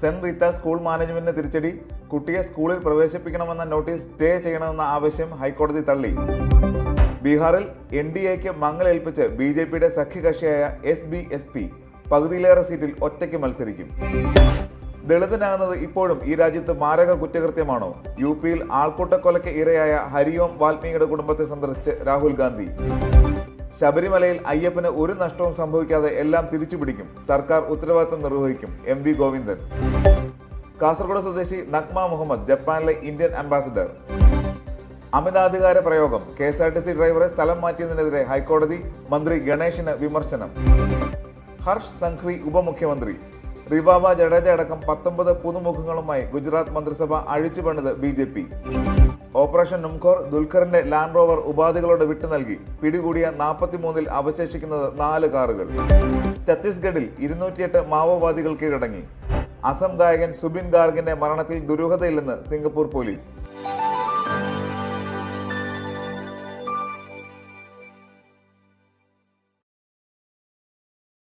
Saint Reetha school മാനേജ്മെന്റിന് തിരിച്ചടി. കുട്ടിയെ സ്കൂളിൽ പ്രവേശിപ്പിക്കണമെന്ന നോട്ടീസ് സ്റ്റേ ചെയ്യണമെന്ന ആവശ്യം ഹൈക്കോടതി തള്ളി. ബീഹാറിൽ എൻ ഡി എക്ക് മങ്ങലേൽപ്പിച്ച് ബി ജെ പിയുടെ സഖ്യകക്ഷിയായ എസ് ബി എസ് പി പകുതിയിലേറെ സീറ്റിൽ ഒറ്റയ്ക്ക് മത്സരിക്കും. ദളിതനാകുന്നത് ഇപ്പോഴും ഈ രാജ്യത്ത് മാരക കുറ്റകൃത്യമാണോ? യു പിയിൽ ആൾക്കൂട്ടക്കൊലയ്ക്ക് ഇരയായ ഹരിയോം വാൽമീകിയുടെ കുടുംബത്തെ സന്ദർശിച്ച് രാഹുൽ ഗാന്ധി. ശബരിമലയിൽ അയ്യപ്പന് ഒരു നഷ്ടവും സംഭവിക്കാതെ എല്ലാം തിരിച്ചുപിടിക്കും. സർക്കാർ ഉത്തരവാദിത്തം നിർവഹിക്കും എം വി ഗോവിന്ദൻ. കാസർഗോഡ് സ്വദേശി നഗ്മ മുഹമ്മദ് ജപ്പാനിലെ ഇന്ത്യൻ അംബാസിഡർ. അമിതാധികാര പ്രയോഗം. K S R T C ഡ്രൈവറെ സ്ഥലം മാറ്റിയതിനെതിരെ ഹൈക്കോടതി മന്ത്രി ഗണേഷിന് വിമർശനം. ഹർഷ് സംഘ്വി ഉപമുഖ്യമന്ത്രി. റിബാബ ജഡേജ അടക്കം പത്തൊമ്പത് പുതുമുഖങ്ങളുമായി ഗുജറാത്ത് മന്ത്രിസഭ അഴിച്ചുപണിത് B J P. Operation Numkhor ദുൽഖറിന്റെ land rover ഉപാധികളോട് വിട്ടു നൽകി. പിടികൂടിയ നാൽപ്പത്തിമൂന്നിൽ അവശേഷിക്കുന്നത് നാല് കാറുകൾ. ഛത്തീസ്ഗഡിൽ ഇരുന്നൂറ്റിയെട്ട് മാവോവാദികൾ കീഴടങ്ങി. അസം ഗായകൻ സുബിൻ ഗാർഗിന്റെ മരണത്തിൽ ദുരൂഹതയില്ലെന്ന് സിംഗപ്പൂർ പോലീസ്.